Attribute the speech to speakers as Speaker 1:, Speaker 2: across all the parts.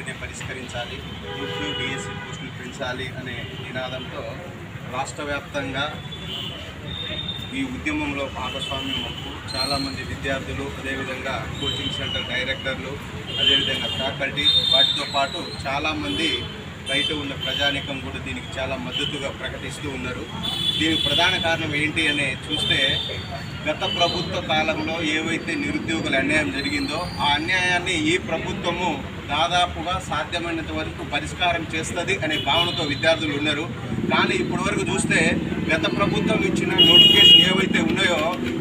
Speaker 1: వెంటనే పరిష్కరించాలి group DSC పోస్టులు పెంచాలి అనే నినాదంతో రాష్ట్ర వ్యాప్తంగా ఈ ఉద్యమంలో భాగస్వామ్యం వరకు చాలామంది విద్యార్థులు అదేవిధంగా కోచింగ్ సెంటర్ డైరెక్టర్లు అదేవిధంగా ఫ్యాకల్టీ వాటితో పాటు చాలామంది బయట ఉన్న ప్రజానికం కూడా దీనికి చాలా మద్దతుగా ప్రకటిస్తూ ఉన్నారు. దీనికి ప్రధాన కారణం ఏంటి అని చూస్తే గత ప్రభుత్వ కాలంలో ఏవైతే నిరుద్యోగుల అన్యాయం జరిగిందో ఆ అన్యాయాన్ని ఈ ప్రభుత్వము దాదాపుగా సాధ్యమైనంత వరకు పరిష్కారం చేస్తుంది అనే భావనతో విద్యార్థులు ఉన్నారు. కానీ ఇప్పటివరకు చూస్తే గత ప్రభుత్వం ఇచ్చిన నోటిఫికేషన్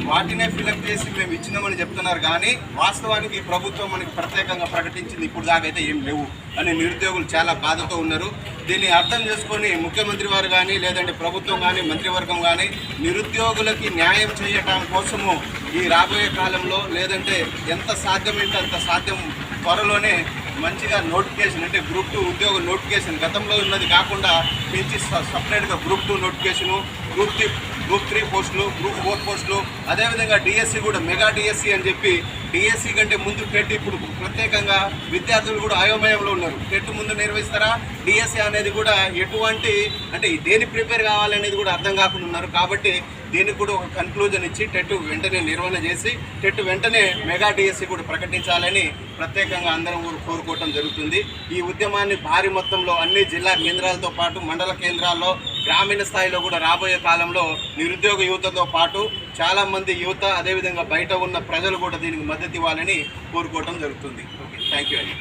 Speaker 1: వాటినే ఫిలప్ చేసి మేము ఇచ్చినామని చెప్తున్నారు కానీ వాస్తవానికి ఈ ప్రభుత్వం మనకి ప్రత్యేకంగా ప్రకటించింది. ఇప్పుడు దాకైతే ఏం లేవు అని నిరుద్యోగులు చాలా బాధతో ఉన్నారు. దీన్ని అర్థం చేసుకొని ముఖ్యమంత్రి వారు కానీ లేదంటే ప్రభుత్వం కానీ మంత్రివర్గం కానీ నిరుద్యోగులకి న్యాయం చేయటం కోసము ఈ రాబోయే కాలంలో లేదంటే ఎంత సాధ్యమైతే అంత సాధ్యం త్వరలోనే మంచిగా నోటిఫికేషన్ అంటే గ్రూప్ టూ ఉద్యోగ నోటిఫికేషన్ గతంలో ఉన్నది కాకుండా పెంచి స- సపరేట్గా group two notification group three group three పోస్టులు గ్రూప్ ఫోర్ పోస్టులు అదేవిధంగా డిఎస్సి కూడా మెగా డిఎస్సి అని చెప్పి డిఎస్సి కంటే ముందు టెట్ ఇప్పుడు ప్రత్యేకంగా విద్యార్థులు కూడా అయోమయంలో ఉన్నారు. టెట్ ముందు నిర్వహిస్తారా? డిఎస్సి అనేది కూడా ఎటువంటి అంటే దేని ప్రిపేర్ కావాలనేది కూడా అర్థం కాకుండా ఉన్నారు. కాబట్టి దీనికి కూడా ఒక కన్క్లూజన్ ఇచ్చి టెట్ వెంటనే నిర్వహణ చేసి టెట్ వెంటనే మెగా డిఎస్సి కూడా ప్రకటించాలని ప్రత్యేకంగా అందరం కూడా కోరుకోవటం జరుగుతుంది. ఈ ఉద్యమాన్ని భారీ మొత్తంలో అన్ని జిల్లా కేంద్రాలతో పాటు మండల కేంద్రాల్లో గ్రామీణ స్థాయిలో కూడా రాబోయే కాలంలో నిరుద్యోగ యువతతో పాటు చాలామంది యువత అదేవిధంగా బయట ఉన్న ప్రజలు కూడా దీనికి మద్దతు ఇవ్వాలని కోరుకోవటం జరుగుతుంది. ఓకే థ్యాంక్ యూ అండి